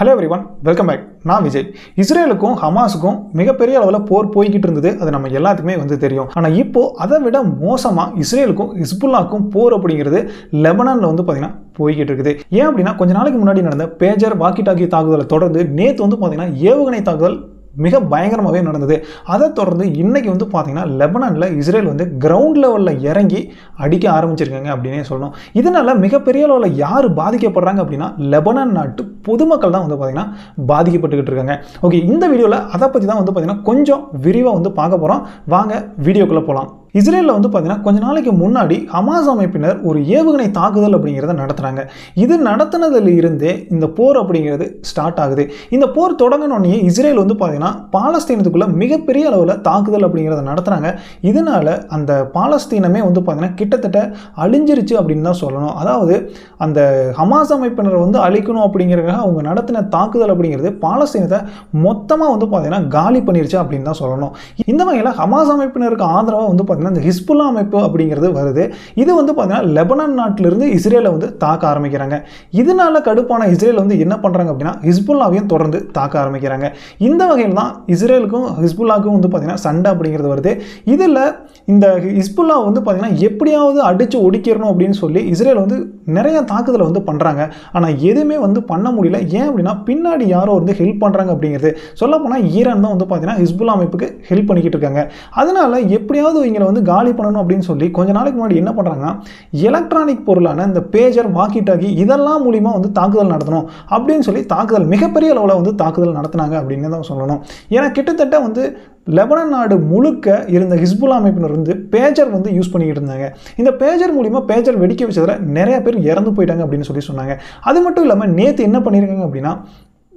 Hello everyone welcome back நான் விஜய். இஸ்ரேலுக்கும் ஹமாஸுக்கும் மிகப்பெரிய அளவில் போர் போய்கிட்டு இருந்தது. அது நம்ம எல்லாத்துக்குமே வந்து தெரியும். ஆனால் இப்போ அதை விட மோசமாக இஸ்ரேலுக்கும் ஹிஸ்புல்லாக்கும் போர் அப்படிங்கிறது லெபனானில் வந்து பார்த்திங்கன்னா போய்கிட்டு இருக்குது. ஏன் அப்படின்னா கொஞ்ச நாளைக்கு முன்னாடி நடந்த பேஜர் வாக்கி டாக்கி தாக்குதலை தொடர்ந்து நேற்று வந்து பார்த்திங்கன்னா ஏவுகணை தாக்குதல் மிக பயங்கரமாகவே நடந்தது. அதை தொடர்ந்து இன்றைக்கி வந்து பார்த்திங்கன்னா லெபனானில் இஸ்ரேல் வந்து கிரவுண்ட் லெவலில் இறங்கி அடிக்க ஆரம்பிச்சிருக்காங்க அப்படின்னே சொல்லணும். இதனால் மிகப்பெரிய அளவில் யார் பாதிக்கப்படுறாங்க அப்படின்னா லெபனான் நாட்டு பொதுமக்கள் தான் வந்து பார்த்திங்கன்னா பாதிக்கப்பட்டுக்கிட்டு இருக்காங்க. ஓகே இந்த வீடியோவில் அதை பற்றி தான் வந்து பார்த்திங்கன்னா கொஞ்சம் விரிவாக வந்து பார்க்க போகிறோம் வாங்க வீடியோக்குள்ளே போகலாம் இஸ்ரேலில் வந்து பார்த்தீங்கன்னா கொஞ்ச நாளைக்கு முன்னாடி ஹமாஸ் அமைப்பினர் ஒரு ஏவுகணை தாக்குதல் அப்படிங்கிறத நடத்துகிறாங்க இது நடத்தினதில் இருந்தே இந்த போர் அப்படிங்கிறது ஸ்டார்ட் ஆகுது. இந்த போர் தொடங்கினோடனே இஸ்ரேல் வந்து பார்த்தீங்கன்னா பாலஸ்தீனத்துக்குள்ளே மிகப்பெரிய அளவில் தாக்குதல் அப்படிங்கிறத நடத்துகிறாங்க இதனால அந்த பாலஸ்தீனமே வந்து பார்த்தீங்கன்னா கிட்டத்தட்ட அழிஞ்சிருச்சு அப்படின்னு தான் சொல்லணும். அதாவது அந்த ஹமாஸ் அமைப்பினரை வந்து அழிக்கணும் அப்படிங்கிறதுக்காக அவங்க நடத்தின தாக்குதல் அப்படிங்கிறது பாலஸ்தீனத்தை மொத்தமாக வந்து பார்த்தீங்கன்னா காலி பண்ணிருச்சு அப்படின்னு தான் சொல்லணும். இந்த வகையில் ஹமாஸ் அமைப்பினருக்கு ஆதரவாக வந்து பார்த்தீங்கன்னா இந்த ஹிஸ்புல்லா அமைப்பு அப்படிங்கிறது வருது. இது வந்து பார்த்தீங்கன்னா லெபனான் நாட்டிலிருந்து இஸ்ரேலை வந்து தாக்க ஆரம்பிக்கிறாங்க. இதனால கடுப்பான இஸ்ரேல் வந்து என்ன பண்ணுறாங்க அப்படின்னா ஹிஸ்புல்லாவையும் தொடர்ந்து தாக்க ஆரம்பிக்கிறாங்க. இந்த வகையில் தான் இஸ்ரேலுக்கும் ஹிஸ்புல்லாவுக்கும் வந்து பார்த்தீங்கன்னா சண்டை அப்படிங்கிறது வருது. இதில் இந்த ஹிஸ்புல்லா வந்து பார்த்தீங்கன்னா எப்படியாவது அடித்து ஒடிக்கிறணும் அப்படின்னு சொல்லி இஸ்ரேல் வந்து நிறைய தாக்குதலை வந்து பண்ணுறாங்க ஆனால் எதுவுமே வந்து பண்ண முடியல. ஏன் அப்படின்னா பின்னாடி யாரோ வந்து ஹெல்ப் பண்ணுறாங்க அப்படிங்கிறது. சொல்லப்போனால் ஈரான் தான் வந்து பார்த்தீங்கன்னா ஹிஸ்புல்லா அமைப்புக்கு ஹெல்ப் பண்ணிக்கிட்டு இருக்காங்க. அதனால் எப்படியாவது இவங்களை வந்து காலி பண்ணணும் அப்படின்னு சொல்லி கொஞ்ச நாளைக்கு முன்னாடி என்ன பண்ணுறாங்கன்னா எலக்ட்ரானிக் பொருளான இந்த பேஜர் வாக்கி டாக்கி இதெல்லாம் மூலிமா வந்து தாக்குதல் நடத்தணும் அப்படின்னு சொல்லி தாக்குதல் மிகப்பெரிய அளவில் வந்து தாக்குதல் நடத்தினாங்க அப்படின்னு தான் சொல்லணும். ஏன்னா கிட்டத்தட்ட வந்து லெபனன் நாடு முழுக்க இருந்த ஹிஸ்புல்லா அமைப்பினர் வந்து பேஜர் வந்து யூஸ் பண்ணிக்கிட்டு இருந்தாங்க. இந்த பேஜர் மூலிமா பேஜர் வெடிக்க வச்சதில் நிறைய பேர் இறந்து போயிட்டாங்க அப்படின்னு சொல்லி சொன்னாங்க. அது மட்டும் இல்லாமல் நேற்று என்ன பண்ணியிருக்காங்க அப்படின்னா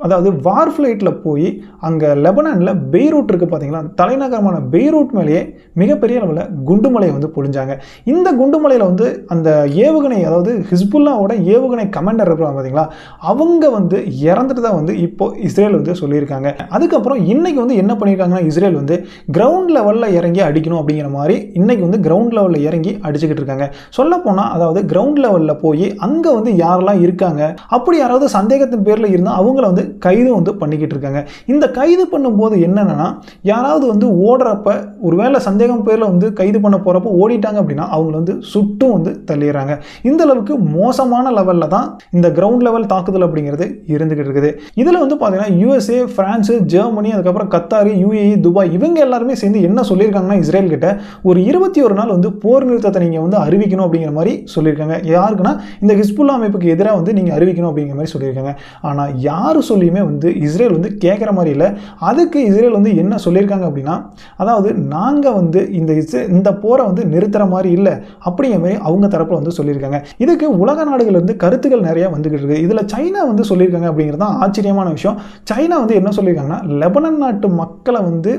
அதாவது வார் ஃப்ளைட்டில் போய் அங்கே லெபனானில் பெய்ரூட் இருக்குது பார்த்தீங்களா தலைநகரமான பெய்ரூட் மேலேயே மிகப்பெரிய அளவில் குண்டுமலையை வந்து பொழிஞ்சாங்க. இந்த குண்டுமலையில் வந்து அந்த ஏவுகணை அதாவது ஹிஸ்புல்லாவோட ஏவுகணை கமாண்டர் இருக்கிறாங்க பார்த்தீங்களா அவங்க வந்து இறந்துட்டு தான் வந்து இப்போ இஸ்ரேல் வந்து சொல்லியிருக்காங்க. அதுக்கப்புறம் இன்றைக்கி வந்து என்ன பண்ணியிருக்காங்கன்னா இஸ்ரேல் வந்து கிரவுண்ட் லெவலில் இறங்கி அடிக்கணும் அப்படிங்கிற மாதிரி இன்றைக்கி வந்து கிரவுண்ட் லெவலில் இறங்கி அடிச்சுக்கிட்டு இருக்காங்க. சொல்லப்போனால் அதாவது கிரவுண்ட் லெவலில் போய் அங்கே வந்து யாரெல்லாம் இருக்காங்க? அப்படி யாராவது சந்தேகத்தின் பேரில் இருந்தால் அவங்கள வந்து கைது வந்து பண்ணிக்கிட்டு இருக்காங்க. இந்த கைது பண்ணும்போது என்னென்னா யாராவது வந்து ஓடுறப்ப ஒருவேளை சந்தேகம் பேரில் வந்து கைது பண்ண போகிறப்ப ஓடிட்டாங்க அப்படின்னா அவங்கள வந்து சுட்டும் வந்து தள்ளிடுறாங்க. இந்த அளவுக்கு மோசமான லெவலில் தான் இந்த கிரவுண்ட் லெவல் தாக்குதல் அப்படிங்கிறது இருந்துகிட்டு இருக்குது. இதில் வந்து பார்த்தீங்கன்னா யூஎஸ்ஏ ஃப்ரான்ஸு ஜெர்மனி அதுக்கப்புறம் கத்தார் யூஏஇ துபாய் இவங்க எல்லாருமே சேர்ந்து என்ன சொல்லியிருக்காங்கன்னா இஸ்ரேல் கிட்ட ஒரு இருபத்தி ஒரு நாள் வந்து போர் நிறுத்தத்தை நீங்கள் வந்து அறிவிக்கணும் அப்படிங்கிற மாதிரி சொல்லியிருக்காங்க. யாருக்குன்னா இந்த ஹிஸ்புல்லா அமைப்புக்கு எதிராக வந்து நீங்கள் அறிவிக்கணும் அப்படிங்கிற மாதிரி சொல்லியிருக்காங்க. ஆனால் யார் சொல்லியுமே வந்து இஸ்ரேல் வந்து கேட்குற மாதிரி இல்லை. அதுக்கு இஸ்ரேல் வந்து என்ன சொல்லியிருக்காங்க அப்படின்னா அதாவது நாங்கள் வந்து இந்த இந்த போரை வந்து நிறுத்துற மாதிரி இல்லை. அப்படிங்கிற மாதிரி அவங்க தரப்பில் வந்து சொல்லியிருக்காங்க. இதுக்கு உலக நாடுகள் வந்து கருத்துக்கள் நிறைய வந்துகிட்டு இருக்குது இதில் சைனா வந்து சொல்லியிருக்காங்க அப்படிங்கிறது தான் ஆச்சரியமான விஷயம். சைனா வந்து என்ன சொல்லியிருக்காங்கன்னா லெபனன் நாட்டு மக்களை வந்து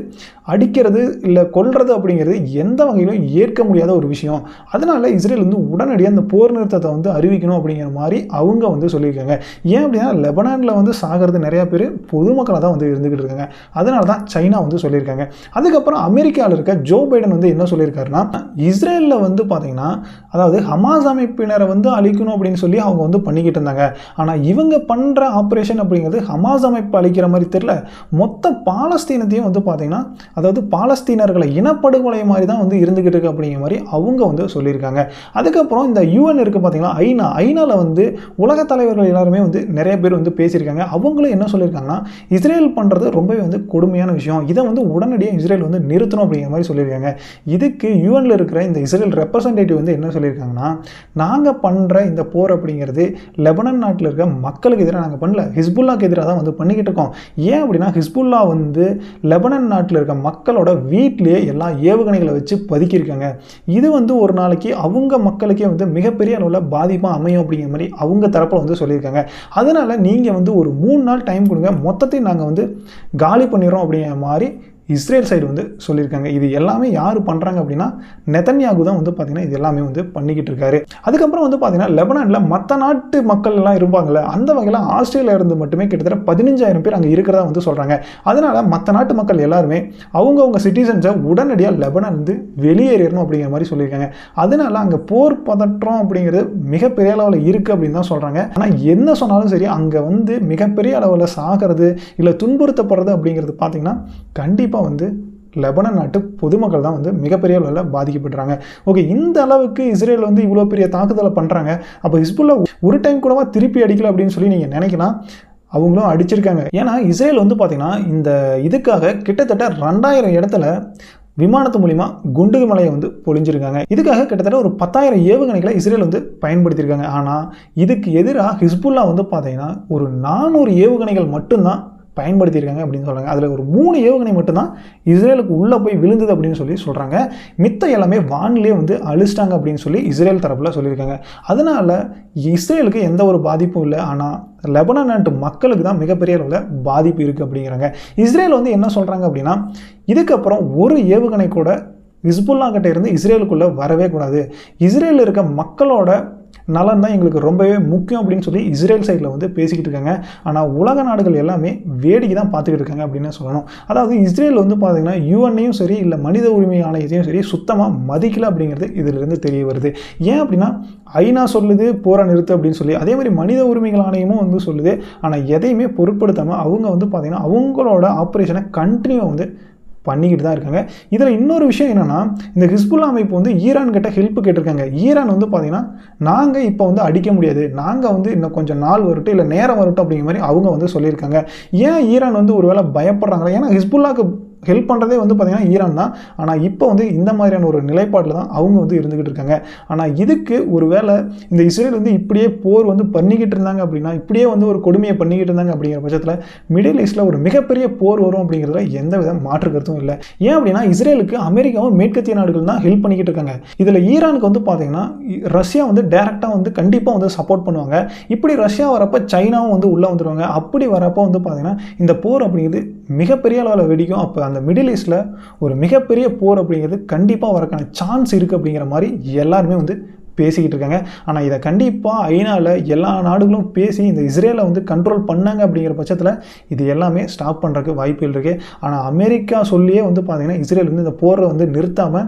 அடிக்கிறது இல்லை கொல்றது அப்படிங்கிறது எந்த வகையிலும் ஏற்க முடியாத ஒரு விஷயம். அதனால இஸ்ரேல் வந்து உடனடியாக அந்த போர் நிறுத்தத்தை வந்து அறிவிக்கணும் அப்படிங்கிற மாதிரி அவங்க வந்து சொல்லியிருக்காங்க. ஏன் அப்படின்னா லெபனானில் வந்து சாகிறது நிறையா பேர் பொதுமக்களாக தான் வந்து இருந்துகிட்டு இருக்காங்க. அதனால தான் சைனா வந்து சொல்லியிருக்காங்க. அதுக்கப்புறம் அமெரிக்காவில் இருக்க ஜோ பைடன் வந்து என்ன சொல்லியிருக்காருன்னா இஸ்ரேலில் வந்து பார்த்தீங்கன்னா அதாவது ஹமாஸ் அமைப்பினரை வந்து அழிக்கணும் அப்படின்னு சொல்லி அவங்க வந்து பண்ணிக்கிட்டு இருந்தாங்க. ஆனால் இவங்க பண்ணுற ஆப்ரேஷன் அப்படிங்கிறது ஹமாஸ் அமைப்பு அழிக்கிற மாதிரி தெரியல. மொத்த பாலஸ்தீனத்தையும் வந்து பார்த்திங்கன்னா அதாவது பாலஸ்தீனர்களை இனப்படுகொலை மாதிரி தான் வந்து இருந்துக்கிட்டு இருக்கு அப்படிங்கிற மாதிரி அவங்க வந்து சொல்லியிருக்காங்க. அதுக்கப்புறம் இந்த யூஎன் இருக்குது பார்த்திங்கன்னா ஐநா. ஐநாவில் வந்து உலக தலைவர்கள் எல்லாருமே வந்து நிறைய பேர் வந்து பேசியிருக்காங்க. அவங்க அவங்களும் என்ன சொல்லியிருக்காங்கன்னா இஸ்ரேல் பண்ணுறது ரொம்பவே வந்து கொடுமையான விஷயம். இதை வந்து உடனடியாக இஸ்ரேல் வந்து நிறுத்தணும் அப்படிங்கிற மாதிரி சொல்லியிருக்காங்க. இதுக்கு யூஎனில் இருக்கிற இந்த இஸ்ரேல் ரெப்ரசன்டேட்டிவ் வந்து என்ன சொல்லியிருக்காங்கன்னா நாங்கள் பண்ணுற இந்த போர் அப்படிங்கிறது லெபனன் நாட்டில் இருக்க மக்களுக்கு எதிராக நாங்கள் பண்ணல. ஹிஸ்புல்லாக்கு எதிராக தான் வந்து பண்ணிக்கிட்டு இருக்கோம். ஏன் அப்படின்னா ஹிஸ்புல்லா வந்து லெபனன் நாட்டில் இருக்க மக்களோட வீட்டிலேயே எல்லா ஏவுகணைகளை வச்சு பதுக்கியிருக்காங்க. இது வந்து ஒரு நாளைக்கு அவங்க மக்களுக்கே வந்து மிகப்பெரிய அளவில் பாதிப்பாக அமையும் அப்படிங்கிற மாதிரி அவங்க தரப்பில் வந்து சொல்லியிருக்காங்க. அதனால் நீங்கள் வந்து ஒரு மூணு நாள் டைம் கொடுங்க. மொத்தத்தையும் நாங்கள் வந்து காலி பண்ணிடுறோம் அப்படிங்கிற மாதிரி இஸ்ரேல் சைடு வந்து சொல்லியிருக்காங்க. இது எல்லாமே யார் பண்ணுறாங்க அப்படின்னா நெதன்யாகு தான் வந்து பார்த்தீங்கன்னா இது எல்லாமே வந்து பண்ணிக்கிட்டு இருக்காரு. அதுக்கப்புறம் வந்து பார்த்தீங்கன்னா லெபனானில் மற்ற நாட்டு மக்கள் எல்லாம் இருப்பாங்கல்ல அந்த வகையில் ஆஸ்திரேலியா இருந்து மட்டுமே கிட்டத்தட்ட பதினஞ்சாயிரம் பேர் அங்கே இருக்கிறதா வந்து சொல்கிறாங்க அதனால் மற்ற நாட்டு மக்கள் எல்லாருமே அவங்கவுங்க சிட்டிசன்ஸை உடனடியாக லெபனான் வந்து வெளியேறணும் அப்படிங்கிற மாதிரி சொல்லியிருக்காங்க. அதனால அங்கே போர் பதற்றம் அப்படிங்கிறது மிகப்பெரிய அளவில் இருக்குது அப்படின்னு தான் சொல்கிறாங்க ஆனால் என்ன சொன்னாலும் சரி அங்கே வந்து மிகப்பெரிய அளவில் சாகிறது இல்லை துன்புறுத்தப்படுறது அப்படிங்கிறது பார்த்தீங்கன்னா கண்டிப்பாக வந்து லெபனன் நாட்டு பொதுமக்கள் தான் வந்து மிகப்பெரிய அளவில் பாதிக்கப்படுறாங்க ஓகே இந்த அளவுக்கு இஸ்ரேல் வந்து இவ்வளோ பெரிய தாக்குதலை பண்ணுறாங்க அப்போ ஹிஸ்புல்லா ஒரு டைம் கூடவா திருப்பி அடிக்கல அப்படின்னு சொல்லி நீங்கள் நினைக்கலாம் அவங்களும் அடிச்சிருக்காங்க. ஏன்னா இஸ்ரேல் வந்து பார்த்தீங்கன்னா இந்த இதுக்காக கிட்டத்தட்ட ரெண்டாயிரம் இடத்துல விமானத்து மூலிமா குண்டு மலையை வந்து பொழிஞ்சிருக்காங்க. இதுக்காக கிட்டத்தட்ட ஒரு பத்தாயிரம் ஏவுகணைகளை இஸ்ரேல் வந்து பயன்படுத்தியிருக்காங்க. ஆனால் இதுக்கு எதிராக ஹிஸ்புல்லா வந்து பார்த்தீங்கன்னா ஒரு நானூறு ஏவுகணைகள் மட்டும்தான் பயன்படுத்தியிருக்காங்க அப்படின்னு சொல்கிறாங்க அதில் ஒரு மூணு ஏவுகணை மட்டும்தான் இஸ்ரேலுக்கு உள்ளே போய் விழுந்தது அப்படின்னு சொல்லி சொல்கிறாங்க மித்த எல்லாமே வானிலே வந்து அழிச்சிட்டாங்க அப்படின்னு சொல்லி இஸ்ரேல் தரப்பில் சொல்லியிருக்காங்க. அதனால் இஸ்ரேலுக்கு எந்த ஒரு பாதிப்பும் இல்லை. ஆனால் லெபனான் நாட்டு மக்களுக்கு தான் மிகப்பெரிய அளவில் பாதிப்பு இருக்குது அப்படிங்கிறாங்க. இஸ்ரேல் வந்து என்ன சொல்கிறாங்க அப்படின்னா இதுக்கப்புறம் ஒரு ஏவுகணை கூட ஹிஸ்புல்லா கிட்ட இருந்து இஸ்ரேலுக்குள்ளே வரவே கூடாது. இஸ்ரேலில் இருக்க மக்களோட நலன் தான் எங்களுக்கு ரொம்பவே முக்கியம் அப்படின்னு சொல்லி இஸ்ரேல் சைடில் வந்து பேசிக்கிட்டு இருக்காங்க. ஆனால் உலக நாடுகள் எல்லாமே வேடிக்கை தான் பார்த்துக்கிட்டு இருக்காங்க அப்படின்னு சொல்லணும். அதாவது இஸ்ரேல் வந்து பார்த்தீங்கன்னா யூஎன்னையும் சரி இல்லை மனித உரிமை ஆணையத்தையும் சரி சுத்தமாக மதிக்கல அப்படிங்கிறது இதிலிருந்து தெரிய வருது. ஏன் அப்படின்னா ஐநா சொல்லுது போரை நிறுத்து அப்படின்னு சொல்லி அதே மாதிரி மனித உரிமைகள் ஆணையமும் வந்து சொல்லுது. ஆனால் எதையுமே பொருட்படுத்தாமல் அவங்க வந்து பார்த்தீங்கன்னா அவங்களோட ஆப்ரேஷனை கண்டினியூ வந்து பண்ணிக்கிட்டு தான் இருக்காங்க. இதில் இன்னொரு விஷயம் என்னென்னா இந்த ஹிஸ்புல்லா அமைப்பு வந்து ஈரான் கிட்ட ஹெல்ப் கேட்டிருக்காங்க. ஈரான் வந்து பார்த்திங்கன்னா நாங்கள் இப்போ வந்து அடிக்க முடியாது. நாங்கள் வந்து இன்னும் கொஞ்சம் நாள் வரட்டும் இல்லை நேரம் வரட்டும் அப்படிங்கிற மாதிரி அவங்க வந்து சொல்லியிருக்காங்க. ஏன் ஈரான் வந்து ஒரு வேளை பயப்படுறாங்களா? ஏன்னா ஹிஸ்புல்லாக்கு ஹெல்ப் பண்ணுறதே வந்து பார்த்திங்கன்னா ஈரான் தான். ஆனால் இப்போ வந்து இந்த மாதிரியான ஒரு நிலைப்பாட்டில் தான் அவங்க வந்து இருந்துக்கிட்டு இருக்காங்க. ஆனால் இதுக்கு ஒரு வேளை இந்த இஸ்ரேல் வந்து இப்படியே போர் வந்து பண்ணிக்கிட்டு இருந்தாங்க அப்படின்னா இப்படியே வந்து ஒரு கொடுமையை பண்ணிக்கிட்டு இருந்தாங்க அப்படிங்கிற பட்சத்தில் மிடில் ஈஸ்ட்டில் ஒரு மிகப்பெரிய போர் வரும் அப்படிங்கிறதுல எந்த வித மாற்று கருத்தும் இல்லை. ஏன் அப்படின்னா இஸ்ரேலுக்கு அமெரிக்காவும் மேற்கத்திய நாடுகள் தான் ஹெல்ப் பண்ணிக்கிட்டு இருக்காங்க. இதில் ஈரானுக்கு வந்து பார்த்தீங்கன்னா ரஷ்யா வந்து டேரெக்டாக வந்து கண்டிப்பாக வந்து சப்போர்ட் பண்ணுவாங்க. இப்படி ரஷ்யா வரப்போ சைனாவும் வந்து உள்ளே வந்துடுவாங்க அப்படி வரப்போ வந்து பார்த்தீங்கன்னா இந்த போர் அப்படிங்கிறது மிகப்பெரிய அளவில் வெடிக்கும். அப்போ அந்த மிடில் ஈஸ்ட்டில் ஒரு மிகப்பெரிய போர் அப்படிங்கிறது கண்டிப்பாக வரக்கான சான்ஸ் இருக்குது அப்படிங்கிற மாதிரி எல்லாருமே வந்து பேசிக்கிட்டு இருக்காங்க. ஆனால் இதை கண்டிப்பாக ஐநாவில் எல்லா நாடுகளும் பேசி இந்த இஸ்ரேலை வந்து கண்ட்ரோல் பண்ணாங்க அப்படிங்கிற பட்சத்தில் இது எல்லாமே ஸ்டாப் பண்ணுறதுக்கு வாய்ப்புகள் இருக்குது ஆனால் அமெரிக்கா சொல்லியே வந்து பார்த்திங்கன்னா இஸ்ரேல் வந்து இந்த போரை வந்து நிறுத்தாமல்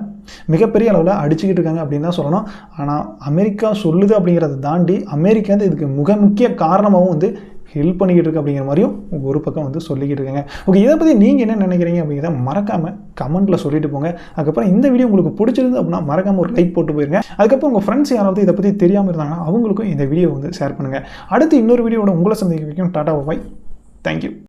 மிகப்பெரிய அளவில் அடிச்சுக்கிட்டு இருக்காங்க அப்படின்னு தான் சொல்லணும். ஆனால் அமெரிக்கா சொல்லுது அப்படிங்கிறத தாண்டி அமெரிக்கா வந்து இதுக்கு மிக முக்கிய காரணமாகவும் வந்து ஹெல்ப் பண்ணிக்கிட்டு இருக்கு அப்படிங்கிற மாதிரியும் ஒரு பக்கம் வந்து சொல்லிக்கிட்டு இருக்காங்க. ஓகே இதை பற்றி நீங்கள் என்ன நினைக்கிறீங்க அப்படிங்கிறத மறக்காமல் கமெண்ட்டில் சொல்லிட்டு போங்க. அதுக்கப்புறம் இந்த வீடியோ உங்களுக்கு பிடிச்சிருந்து அப்படின்னா மறக்காமல் ஒரு லைக் போட்டு போயிருங்க. அதுக்கப்புறம் உங்கள் ஃப்ரெண்ட்ஸ் யாராவது இதை பற்றி தெரியாமல் இருந்தாங்கன்னா அவங்களுக்கும் இந்த வீடியோ வந்து ஷேர் பண்ணுங்கள் அடுத்து இன்னொரு வீடியோட உங்களை சந்திக்க வைக்கும் டாடா பாய் தேங்க்யூ